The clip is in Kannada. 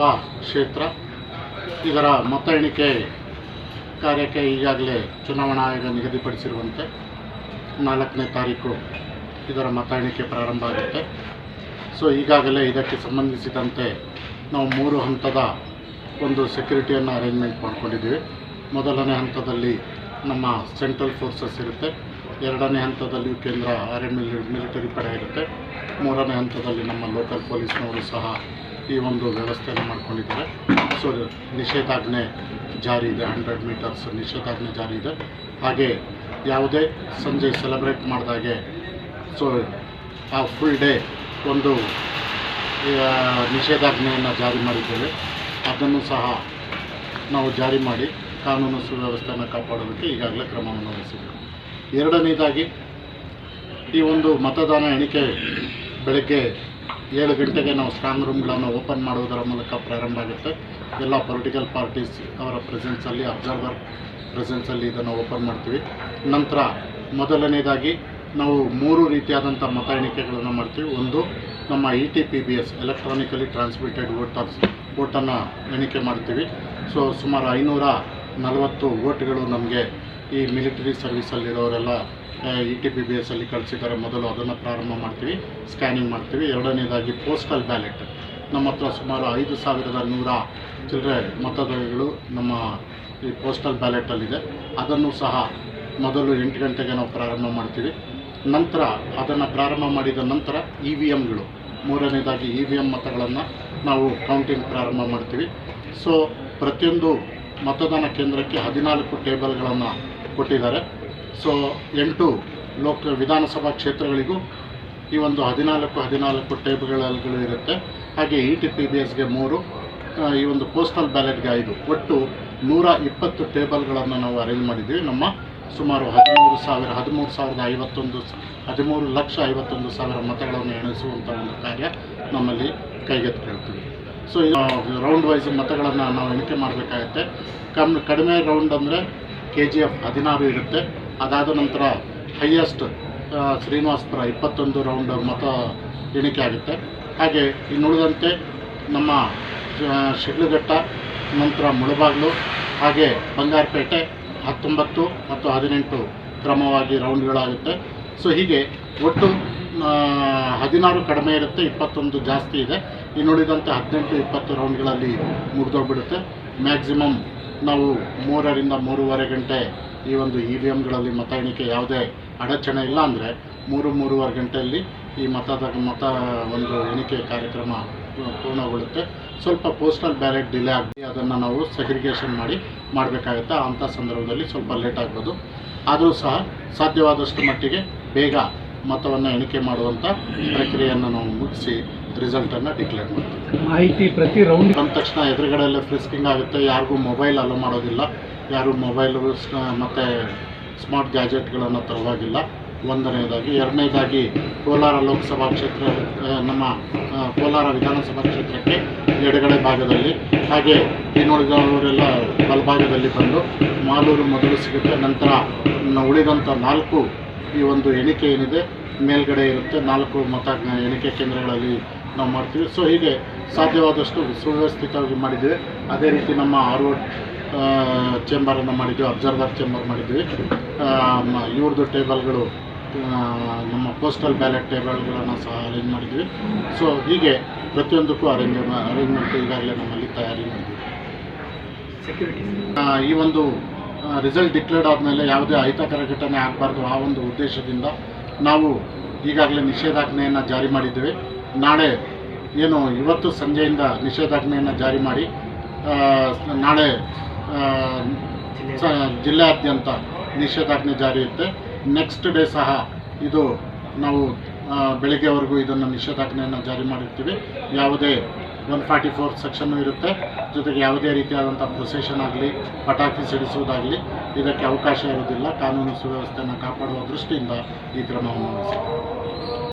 ವಿಧಾನಸಭಾ ಕ್ಷೇತ್ರ. ಇದರ ಮತ ಎಣಿಕೆ ಕಾರ್ಯಕ್ಕೆ ಈಗಾಗಲೇ ಚುನಾವಣಾ ಆಯೋಗ ನಿಗದಿಪಡಿಸಿರುವಂತೆ ನಾಲ್ಕನೇ ತಾರೀಕು ಇದರ ಮತ ಎಣಿಕೆ ಪ್ರಾರಂಭ ಆಗುತ್ತೆ. ಸೊ ಈಗಾಗಲೇ ಇದಕ್ಕೆ ಸಂಬಂಧಿಸಿದಂತೆ ನಾವು ಮೂರು ಹಂತದ ಒಂದು ಸೆಕ್ಯೂರಿಟಿಯನ್ನು ಅರೇಂಜ್ಮೆಂಟ್ ಮಾಡ್ಕೊಂಡಿದ್ದೀವಿ. ಮೊದಲನೇ ಹಂತದಲ್ಲಿ ನಮ್ಮ ಸೆಂಟ್ರಲ್ ಫೋರ್ಸಸ್ ಇರುತ್ತೆ. ಎರಡನೇ ಹಂತದಲ್ಲಿ ಕೇಂದ್ರ ಆರ್ಮಿ ಮಿಲಿಟರಿ ಪಡೆ ಇರುತ್ತೆ. ಮೂರನೇ ಹಂತದಲ್ಲಿ ನಮ್ಮ ಲೋಕಲ್ ಪೊಲೀಸ್ನವರು ಸಹ ಈ ಒಂದು ವ್ಯವಸ್ಥೆಯನ್ನು ಮಾಡ್ಕೊಂಡಿದ್ದಾರೆ. ಸೊ ನಿಷೇಧಾಜ್ಞೆ ಜಾರಿ ಇದೆ, ಹಂಡ್ರೆಡ್ ಮೀಟರ್ಸ್ ನಿಷೇಧಾಜ್ಞೆ ಜಾರಿ ಇದೆ. ಹಾಗೆ ಯಾವುದೇ ಸಂಜೆ ಸೆಲೆಬ್ರೇಟ್ ಮಾಡಿದಾಗೆ ಸೊ ಆ ಫುಲ್ ಡೇ ಒಂದು ನಿಷೇಧಾಜ್ಞೆಯನ್ನು ಜಾರಿ ಮಾಡಿದ್ದೇವೆ. ಅದನ್ನು ಸಹ ನಾವು ಜಾರಿ ಮಾಡಿ ಕಾನೂನು ಸುವ್ಯವಸ್ಥೆಯನ್ನು ಕಾಪಾಡೋದಕ್ಕೆ ಈಗಾಗಲೇ ಕ್ರಮವನ್ನು ವಹಿಸಿದ್ದೇವೆ. ಎರಡನೇದಾಗಿ, ಈ ಒಂದು ಮತದಾನ ಎಣಿಕೆ ಬೆಳಗ್ಗೆ ಏಳು ಗಂಟೆಗೆ ನಾವು ಸ್ಟ್ರಾಂಗ್ ರೂಮ್ಗಳನ್ನು ಓಪನ್ ಮಾಡುವುದರ ಮೂಲಕ ಪ್ರಾರಂಭ ಆಗುತ್ತೆ. ಎಲ್ಲ ಪೊಲಿಟಿಕಲ್ ಪಾರ್ಟೀಸ್ ಅವರ ಪ್ರೆಸೆನ್ಸಲ್ಲಿ ಅಬ್ಸರ್ವರ್ ಪ್ರೆಸೆನ್ಸಲ್ಲಿ ಇದನ್ನು ಓಪನ್ ಮಾಡ್ತೀವಿ. ನಂತರ ಮೊದಲನೇದಾಗಿ ನಾವು ಮೂರು ರೀತಿಯಾದಂಥ ಮತ ಎಣಿಕೆಗಳನ್ನು ಮಾಡ್ತೀವಿ. ಒಂದು, ನಮ್ಮ E T P B S electronically transmitted voters ವೋಟನ್ನು ಎಣಿಕೆ ಮಾಡ್ತೀವಿ. ಸೊ ಸುಮಾರು ಐನೂರ ನಲವತ್ತು ವೋಟ್ಗಳು ನಮಗೆ ಈ military ಸರ್ವಿಸಲ್ಲಿರೋರೆಲ್ಲ E T P B S ಅಲ್ಲಿ ಕಳಿಸಿದ್ದಾರೆ. ಮೊದಲು ಅದನ್ನು ಪ್ರಾರಂಭ ಮಾಡ್ತೀವಿ ಸ್ಕ್ಯಾನಿಂಗ್ ಮಾಡ್ತೀವಿ. ಎರಡನೇದಾಗಿ ಪೋಸ್ಟಲ್ ಬ್ಯಾಲೆಟ್ ನಮ್ಮ ಹತ್ರ ಸುಮಾರು ಐದು ಸಾವಿರದ ನೂರ ಚಿಲ್ಲರೆ ಮತಗಳು ನಮ್ಮ ಈ ಪೋಸ್ಟಲ್ ಬ್ಯಾಲೆಟಲ್ಲಿದೆ ಅದನ್ನು ಸಹ ಮೊದಲು ಎಂಟು ಗಂಟೆಗೆ ನಾವು ಪ್ರಾರಂಭ ಮಾಡ್ತೀವಿ. ನಂತರ ಅದನ್ನು ಪ್ರಾರಂಭ ಮಾಡಿದ ನಂತರ ಇ ವಿ ಎಮ್ಗಳು ಮೂರನೇದಾಗಿ ಇ ವಿ ಎಂ ಮತಗಳನ್ನು ನಾವು ಕೌಂಟಿಂಗ್ ಪ್ರಾರಂಭ ಮಾಡ್ತೀವಿ. ಸೊ ಪ್ರತಿಯೊಂದು ಮತದಾನ ಕೇಂದ್ರಕ್ಕೆ ಹದಿನಾಲ್ಕು ಟೇಬಲ್ಗಳನ್ನು ಕೊಟ್ಟಿದ್ದಾರೆ. ಸೊ ಎಂಟು ಲೋಕ ವಿಧಾನಸಭಾ ಕ್ಷೇತ್ರಗಳಿಗೂ ಈ ಒಂದು ಹದಿನಾಲ್ಕು ಹದಿನಾಲ್ಕು ಟೇಬಲ್ಗಳು ಇರುತ್ತೆ. ಹಾಗೆ ಇ ಟಿ ಪಿ ಬಿ ಎಸ್ಗೆ ಮೂರು ಈ ಒಂದು ಪೋಸ್ಟಲ್ ಬ್ಯಾಲೆಟ್ಗೆ ಐದು. ಒಟ್ಟು ನೂರ ಇಪ್ಪತ್ತು ಟೇಬಲ್ಗಳನ್ನು ನಾವು ಅರೇಂಜ್ ಮಾಡಿದ್ದೀವಿ. ನಮ್ಮ ಸುಮಾರು ಹದಿಮೂರು ಸಾವಿರ, ಹದಿಮೂರು ಸಾವಿರದ ಐವತ್ತೊಂದು ಹದಿಮೂರು ಲಕ್ಷ ಐವತ್ತೊಂದು ಸಾವಿರ ಮತಗಳನ್ನು ಎಣಿಸುವಂಥ ಒಂದು ಕಾರ್ಯ ನಮ್ಮಲ್ಲಿ ಕೈಗೆತ್ತಿಕೊಳ್ತೀವಿ. ಸೊ ರೌಂಡ್ ವೈಸ್ ಮತಗಳನ್ನು ನಾವು ಎಣಿಕೆ ಮಾಡಬೇಕಾಗತ್ತೆ. ಕಮ್, ಕಡಿಮೆ ರೌಂಡ್ ಅಂದರೆ ಕೆ ಜಿ ಎಫ್ ಹದಿನಾರು ಇರುತ್ತೆ. ಅದಾದ ನಂತರ ಹೈಯೆಸ್ಟ್ ಶ್ರೀನಿವಾಸಪುರ ಇಪ್ಪತ್ತೊಂದು ರೌಂಡ್ ಮತ ಎಣಿಕೆ ಆಗುತ್ತೆ. ಹಾಗೆ ಇನ್ನುಳಿದಂತೆ ನಮ್ಮ ಶಿಡ್ಲಘಟ್ಟ, ನಂತರ ಮುಳಬಾಗ್ಲು, ಹಾಗೆ ಬಂಗಾರಪೇಟೆ ಹತ್ತೊಂಬತ್ತು ಮತ್ತು ಹದಿನೆಂಟು ಕ್ರಮವಾಗಿ ರೌಂಡ್ಗಳಾಗುತ್ತೆ ಸೊ ಹೀಗೆ ಒಟ್ಟು ಹದಿನಾರು ಕಡಿಮೆ ಇರುತ್ತೆ, ಇಪ್ಪತ್ತೊಂದು ಜಾಸ್ತಿ ಇದೆ. ಇನ್ನುಳಿದಂತೆ ಹದಿನೆಂಟು, ಇಪ್ಪತ್ತು ರೌಂಡ್ಗಳಲ್ಲಿ ಮುಗಿದೋಗ್ಬಿಡುತ್ತೆ. ಮ್ಯಾಕ್ಸಿಮಮ್ ನಾವು ಮೂರರಿಂದ ಮೂರುವರೆ ಗಂಟೆ ಈ ಒಂದು ಇ ವಿ ಎಮ್ಗಳಲ್ಲಿ ಮತ ಎಣಿಕೆ ಯಾವುದೇ ಅಡಚಣೆ ಇಲ್ಲ ಅಂದರೆ ಮೂರು ಮೂರುವರೆ ಗಂಟೆಯಲ್ಲಿ ಈ ಮತದ ಮತ ಒಂದು ಎಣಿಕೆ ಕಾರ್ಯಕ್ರಮ ಪೂರ್ಣಗೊಳ್ಳುತ್ತೆ. ಸ್ವಲ್ಪ ಪೋಸ್ಟಲ್ ಬ್ಯಾಲೆಟ್ ಡಿಲೇ ಆಗಿ ಅದನ್ನು ನಾವು ಸೆಗ್ರಿಗೇಷನ್ ಮಾಡಿ ಮಾಡಬೇಕಾಗುತ್ತೆ. ಅಂಥ ಸಂದರ್ಭದಲ್ಲಿ ಸ್ವಲ್ಪ ಲೇಟ್ ಆಗ್ಬೋದು. ಆದರೂ ಸಹ ಸಾಧ್ಯವಾದಷ್ಟು ಮಟ್ಟಿಗೆ ಬೇಗ ಮತವನ್ನು ಎಣಿಕೆ ಮಾಡುವಂಥ ಪ್ರಕ್ರಿಯೆಯನ್ನು ನಾವು ಮುಗಿಸಿ ರಿಸಲ್ಟನ್ನು ಡಿಕ್ಲೇರ್ ಮಾಡ್ತೀವಿ. ಮಾಹಿತಿ ಪ್ರತಿ ರೌಂಡ್ ಬಂದ ತಕ್ಷಣ ಎದುರುಗಡೆಯಲ್ಲೇ ಫ್ರಿಸ್ಕಿಂಗ್ ಆಗುತ್ತೆ ಯಾರಿಗೂ ಮೊಬೈಲ್ ಅಲೋ ಮಾಡೋದಿಲ್ಲ ಯಾರು ಮೊಬೈಲು ಮತ್ತು ಸ್ಮಾರ್ಟ್ ಗ್ಯಾಜೆಟ್ಗಳನ್ನು ತರುವಾಗಿಲ್ಲ. ಒಂದನೇದಾಗಿ ಎರಡನೇದಾಗಿ ಕೋಲಾರ ಲೋಕಸಭಾ ಕ್ಷೇತ್ರ ನಮ್ಮ ಕೋಲಾರ ವಿಧಾನಸಭಾ ಕ್ಷೇತ್ರಕ್ಕೆ ಎಡಗಡೆ ಭಾಗದಲ್ಲಿ ಹಾಗೆ ಇನ್ನುಳಿದವರೆಲ್ಲ ಬಲಭಾಗದಲ್ಲಿ ಬಂದು ಮಾಲೂರು ಮೊದಲು ಸಿಗುತ್ತೆ ನಂತರ ಉಳಿದಂಥ ನಾಲ್ಕು ಈ ಒಂದು ಎಣಿಕೆ ಏನಿದೆ ಮೇಲ್ಗಡೆ ಇರುತ್ತೆ ನಾಲ್ಕು ಮತ ಎಣಿಕೆ ಕೇಂದ್ರಗಳಲ್ಲಿ ನಾವು ಮಾಡ್ತೀವಿ. ಸೊ ಹೀಗೆ ಸಾಧ್ಯವಾದಷ್ಟು ಸುವ್ಯವಸ್ಥಿತವಾಗಿ ಮಾಡಿದ್ದೀವಿ. ಅದೇ ರೀತಿ ನಮ್ಮ ಆರ್ ಓ ಚೇಂಬರನ್ನು ಮಾಡಿದ್ವಿ ಅಬ್ಸರ್ವರ್ ಚೇಂಬರ್ ಮಾಡಿದ್ವಿ ಇವ್ರದ್ದು ಟೇಬಲ್ಗಳು ನಮ್ಮ ಪೋಸ್ಟಲ್ ಬ್ಯಾಲೆಟ್ ಟೇಬಲ್ಗಳನ್ನು ಸಹ ಅರೇಂಜ್ ಮಾಡಿದ್ವಿ ಸೊ ಹೀಗೆ ಪ್ರತಿಯೊಂದಕ್ಕೂ ಅರೇಂಜ್ ಅರೇಂಜ್ಮೆಂಟ್ ಈಗಾಗಲೇ ನಮ್ಮಲ್ಲಿ ತಯಾರಿ ಮಾಡಿದ್ವಿ ಸೆಕ್ಯೂರಿಟಿ ಈ ಒಂದು ರಿಸಲ್ಟ್ ಡಿಕ್ಲೇರ್ಡ್ ಆದಮೇಲೆ ಯಾವುದೇ ಅಹಿತಕರ ಘಟನೆ ಆಗಬಾರ್ದು ಆ ಒಂದು ಉದ್ದೇಶದಿಂದ ನಾವು ಈಗಾಗಲೇ ನಿಷೇಧಾಜ್ಞೆಯನ್ನು ಜಾರಿ ಮಾಡಿದ್ದೇವೆ. ನಾಳೆ ಏನು ಇವತ್ತು ಸಂಜೆಯಿಂದ ನಿಷೇಧಾಜ್ಞೆಯನ್ನು ಜಾರಿ ಮಾಡಿ ನಾಳೆ ಜಿಲ್ಲೆಯಾದ್ಯಂತ ನಿಷೇಧಾಜ್ಞೆ ಜಾರಿ ಇರುತ್ತೆ. ನೆಕ್ಸ್ಟ್ ಡೇ ಸಹ ಇದು ನಾವು ಬೆಳಗ್ಗೆವರೆಗೂ ಇದನ್ನು ನಿಷೇಧಾಜ್ಞೆಯನ್ನು ಜಾರಿ ಮಾಡಿರ್ತೀವಿ. ಯಾವುದೇ ಒನ್ ಫಾರ್ಟಿ ಫೋರ್ ಸೆಕ್ಷನ್ನು ಇರುತ್ತೆ. ಜೊತೆಗೆ ಯಾವುದೇ ರೀತಿಯಾದಂಥ ಪ್ರೊಸೆಷನ್ ಆಗಲಿ, ಪಟಾಕಿ ಸಿಡಿಸುವುದಾಗಲಿ, ಇದಕ್ಕೆ ಅವಕಾಶ ಇರೋದಿಲ್ಲ ಕಾನೂನು ಸುವ್ಯವಸ್ಥೆಯನ್ನು ಕಾಪಾಡುವ ದೃಷ್ಟಿಯಿಂದ ಈ ಕ್ರಮವನ್ನು